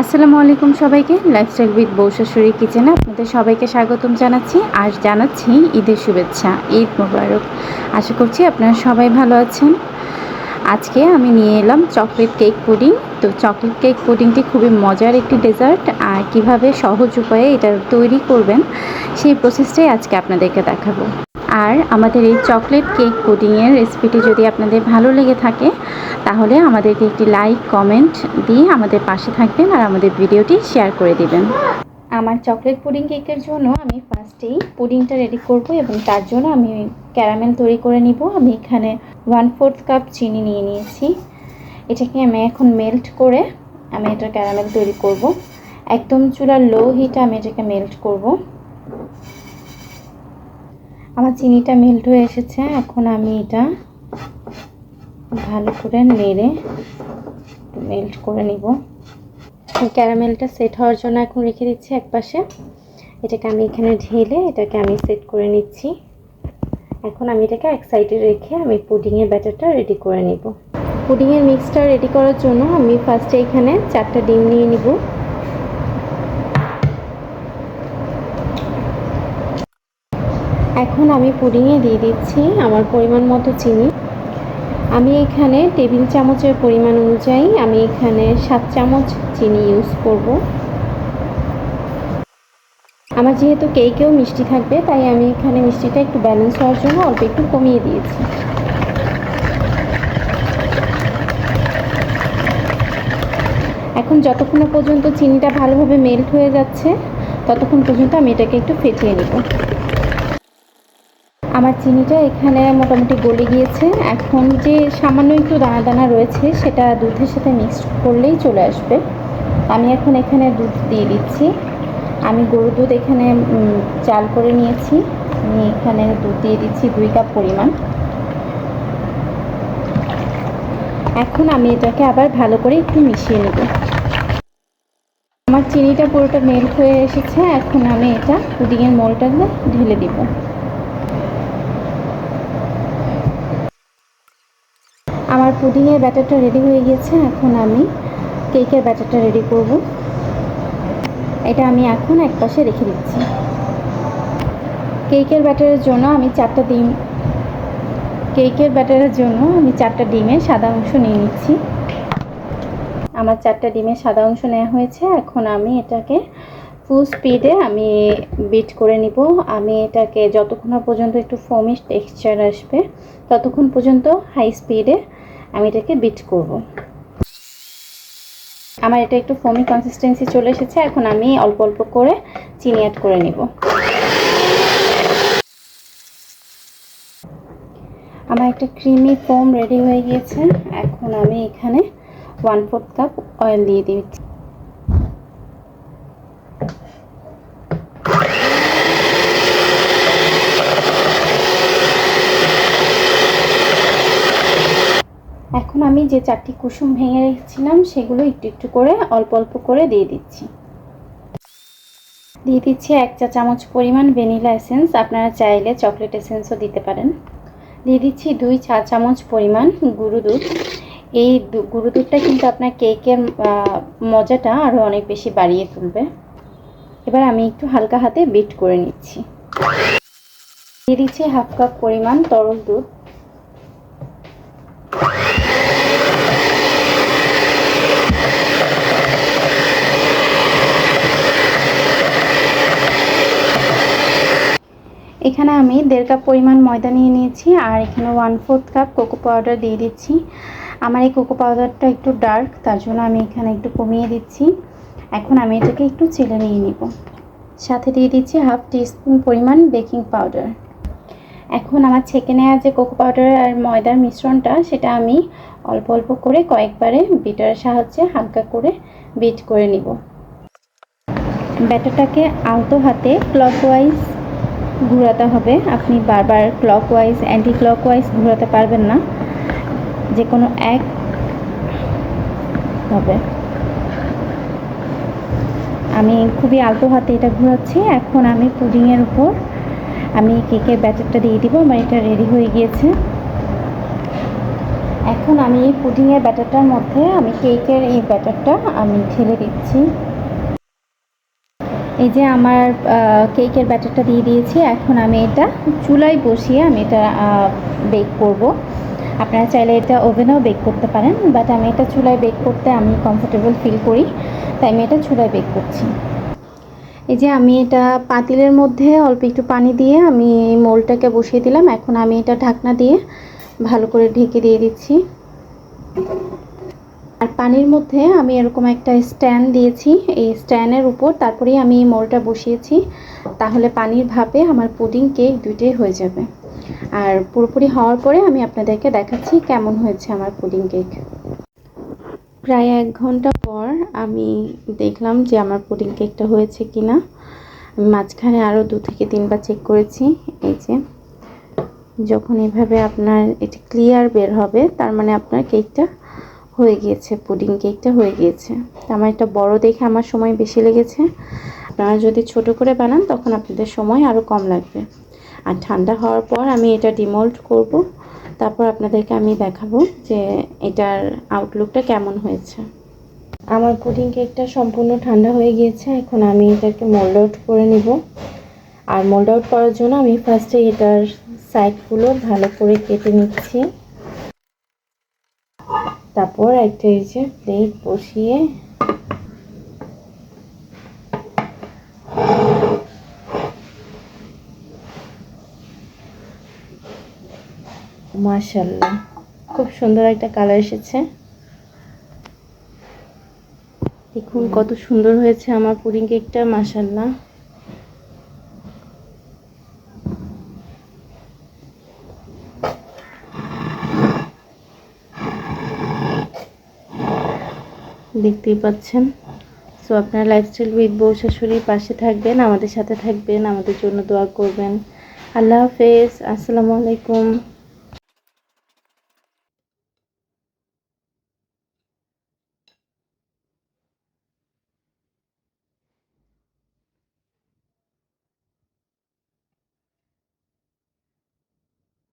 আসসালামু আলাইকুম সবাইকে। লাইফস্টাইল উইথ বউ শাশুড়ি কিচেনে আপনাদের সবাইকে স্বাগতম জানাচ্ছি। আর জানাচ্ছি ঈদের শুভেচ্ছা, ঈদ মোবারক। আশা করছি আপনারা সবাই ভালো আছেন। আজকে আমি নিয়ে এলাম চকলেট কেক পুডিং তো চকলেট কেক পুডিংটি খুবই মজার একটি ডেজার্ট আর কীভাবে সহজ উপায়ে এটা তৈরি করবেন, সেই প্রসেসটাই আজকে আপনাদেরকে দেখাবো। আর আমাদের এই চকলেট কেক পুডিংয়ের রেসিপিটি যদি আপনাদের ভালো লেগে থাকে, তাহলে আমাদেরকে একটি লাইক, কমেন্ট দিয়ে আমাদের পাশে থাকবেন আর আমাদের ভিডিওটি শেয়ার করে দিবেন। আমার চকলেট পুডিং কেকের জন্য আমি ফার্স্টেই পুডিংটা রেডি করব এবং তার জন্য আমি ক্যারামেল তৈরি করে নিব। আমি এখানে ওয়ান ফোর্থ কাপ চিনি নিয়ে নিয়েছি। এটাকে আমি এখন মেল্ট করে আমি এটা ক্যারামেল তৈরি করব। একদম চুলার লো হিটে আমি এটাকে মেল্ট করব। আমার চিনিটা মেল্ট হয়ে এসেছে, এখন আমি এটা ভালো করে নেড়ে মেল্ট করে নিব। ক্যারামেলটা সেট হওয়ার জন্য এখন রেখে দিচ্ছি এক পাশে। এটাকে আমি এখানে ঢেলে এটাকে আমি সেট করে নিচ্ছি। এখন আমি এটাকে এক সাইডে রেখে আমি পুডিংয়ের ব্যাটারটা রেডি করে নিব। পুডিংয়ের মিক্সটা রেডি করার জন্য আমি ফার্স্টে এখানে চারটা ডিম নিয়ে নিব। এখন আমি পুডিংয়ে দিয়ে দিচ্ছি আমার পরিমাণ মতো চিনি। আমি এখানে টেবিল চামচের পরিমাণ অনুযায়ী আমি এখানে সাত চামচ চিনি ইউজ করব। আমার যেহেতু কেকেও মিষ্টি থাকবে, তাই আমি এখানে মিষ্টিটা একটু ব্যালেন্স হওয়ার জন্য অল্প একটু কমিয়ে দিয়েছি। এখন যতক্ষণ পর্যন্ত চিনিটা ভালোভাবে মেল্ট হয়ে যাচ্ছে, ততক্ষণ পর্যন্ত আমি এটাকে একটু ফেটিয়ে নেব। আমার চিনিটা এখানে মোটামুটি গলে গিয়েছে। এখন যে সামান্য একটু দানা দানা রয়েছে, সেটা দুধের সাথে মিক্স করলেই চলে আসবে। আমি এখন এখানে দুধ দিয়ে দিচ্ছি। আমি গরু দুধ এখানে চাল করে নিয়েছি। আমি এখানে দুধ দিয়ে দিচ্ছি দুই কাপ পরিমাণ। এখন আমি এটাকে আবার ভালো করে একটু মিশিয়ে নেব। আমার চিনিটা পুরোটা মেল্ট হয়ে এসেছে। এখন আমি এটা পুডিংয়ের মোলটা ঢেলে দিব। পুডিংয়ের ব্যাটারটা রেডি হয়ে গিয়েছে, এখন আমি কেকের ব্যাটারটা রেডি করব। এটা আমি এখন এক পাশে রেখে দিচ্ছি। কেকের ব্যাটারের জন্য আমি চারটা ডিম কেকের ব্যাটারের জন্য আমি চারটা ডিমের সাদা অংশ নিয়ে নিচ্ছি। আমার চারটা ডিমের সাদা অংশ নেওয়া হয়েছে, এখন আমি এটাকে ফুল স্পিডে আমি বিট করে নিব। আমি এটাকে যতক্ষণ পর্যন্ত একটু ফমিশ টেক্সচার আসবে, ততক্ষণ পর্যন্ত হাই স্পিডে আমি এটাকে বিট করব। আমার এটা একটু ফোমি কনসিস্টেন্সি চলে এসেছে, এখন আমি অল্প অল্প করে চিনি অ্যাড করে নিব। আমার একটা ক্রিমি ফোম রেডি হয়ে গিয়েছে, এখন আমি এখানে ওয়ান ফোর্থ কাপ অয়েল দিয়ে দিচ্ছি। এখন আমি যে চারটি কুসুম ভেঙে রেখেছিলাম, সেগুলো একটু একটু করে, অল্প অল্প করে দিয়ে দিচ্ছি। দিয়ে দিচ্ছি এক চা চামচ পরিমাণ ভ্যানিলা এসেন্স। আপনারা চাইলে চকলেট এসেন্সও দিতে পারেন। দিয়ে দিচ্ছি দুই চা চামচ পরিমাণ গুঁড়ো দুধ। এই গুঁড়ো দুধটা কিন্তু আপনার কেকের মজাটা আরও অনেক বেশি বাড়িয়ে তুলবে। এবার আমি একটু হালকা হাতে বিট করে নিচ্ছি। দিয়ে দিচ্ছি হাফ কাপ পরিমাণ তরল দুধ এখানে আমি দেড় কাপ পরিমাণ ময়দা নিয়ে নিয়েছি আর এখানে one fourth cup cocoa powder দিয়ে দিচ্ছি। আমার এই কোকো পাউডারটা একটু ডার্ক তার জন্য আমি এখানে একটু কমিয়ে দিচ্ছি। এখন আমি এটাকে একটু চেলে নিয়ে নিব। সাথে দিয়ে দিচ্ছি হাফ টিস্পুন পরিমাণ বেকিং পাউডার এখন আমার ছেঁকে নেওয়া যে কোকো পাউডার আর ময়দার মিশ্রণটা, সেটা আমি অল্প অল্প করে কয়েকবারে বিটারের সাহায্যে হালকা করে বিট করে নিব। ব্যাটারটাকে আলতো হাতে ক্লকওয়াইজ ঘোরাতে হবে। আপনি বারবার ক্লকওয়াইজ অ্যান্টি ক্লকওয়াইজ ঘোরাতে পারবেন না। যে কোনো এক হবে। আমি খুবই আলতো হাতে এটা ঘোরাচ্ছি। এখন আমি পুডিংয়ের উপর আমি কেকের ব্যাটারটা দিয়ে দিব। আমার এটা রেডি হয়ে গিয়েছে। এখন আমি পুডিংয়ের ব্যাটারটার মধ্যে আমি কেকের এই ব্যাটারটা আমি ঢেলে দিচ্ছি। এই যে আমার কেকের ব্যাটারটা দিয়ে দিয়েছি, এখন আমি এটা চুলায় বসিয়ে আমি এটা বেক করব। আপনারা চাইলে এটা ওভেনেও বেক করতে পারেন বাট আমি এটা চুলায় বেক করতে আমি কমফোর্টেবল ফিল করি, তাই আমি এটা চুলায় বেক করছি। এই যে আমি এটা পাতিলের মধ্যে অল্প একটু পানি দিয়ে আমি মোলটাকে বসিয়ে দিলাম, এখন আমি এটা ঢাকনা দিয়ে ভালো করে ঢেকে দিয়ে দিচ্ছি। আর পানির মধ্যে আমি এরকম একটা স্ট্যান্ড দিয়েছি। এই স্ট্যান্ডের উপর তারপরেই আমি এই বসিয়েছি। তাহলে পানির ভাপে আমার পুডিং কেক দুইটাই হয়ে যাবে। আর পুরোপুরি হওয়ার পরে আমি আপনাদেরকে দেখাচ্ছি কেমন হয়েছে আমার পুডিং কেক। প্রায় এক ঘণ্টা পর আমি দেখলাম যে আমার পুডিং কেকটা হয়েছে কি না আমি মাঝখানে আরও দু থেকে তিনবার চেক করেছি। এই যে, যখন এভাবে আপনার এটি ক্লিয়ার বের হবে, তার মানে আপনার কেকটা হয়ে গিয়েছে, পুডিং কেকটা হয়ে গিয়েছে। আমার এটা বড় দেখে আমার সময় বেশি লেগেছে। আপনারা যদি ছোট করে বানান, তখন আপনাদের সময় আরও কম লাগবে। আর ঠান্ডা হওয়ার পর আমি এটা ডিমোল্ড করব। তারপর আপনাদেরকে আমি দেখাবো যে এটার আউটলুকটা কেমন হয়েছে। আমার পুডিং কেকটা সম্পূর্ণ ঠান্ডা হয়ে গিয়েছে। এখন আমি এটাকে মোল্ড আউট করে নিব। আর মোল্ড আউট করার জন্য আমি ফার্স্টে এটার সাইডগুলো ভালো করে কেটে নিচ্ছি। তারপর একটা এই যে প্লেট বসিয়ে মাশাল্লাহ খুব সুন্দর একটা কালার এসেছে। দেখুন কত সুন্দর হয়েছে আমার পুডিং কেকটা মাশাল্লাহ দেখতেই পাচ্ছেন। সো আপনারা লাইফস্টাইল উইথ বউ শাশুড়ির পাশে থাকবেন, আমাদের সাথে থাকবেন, আমাদের জন্য দোয়া করবেন। আল্লাহ হাফেজ, আসসালামু আলাইকুম।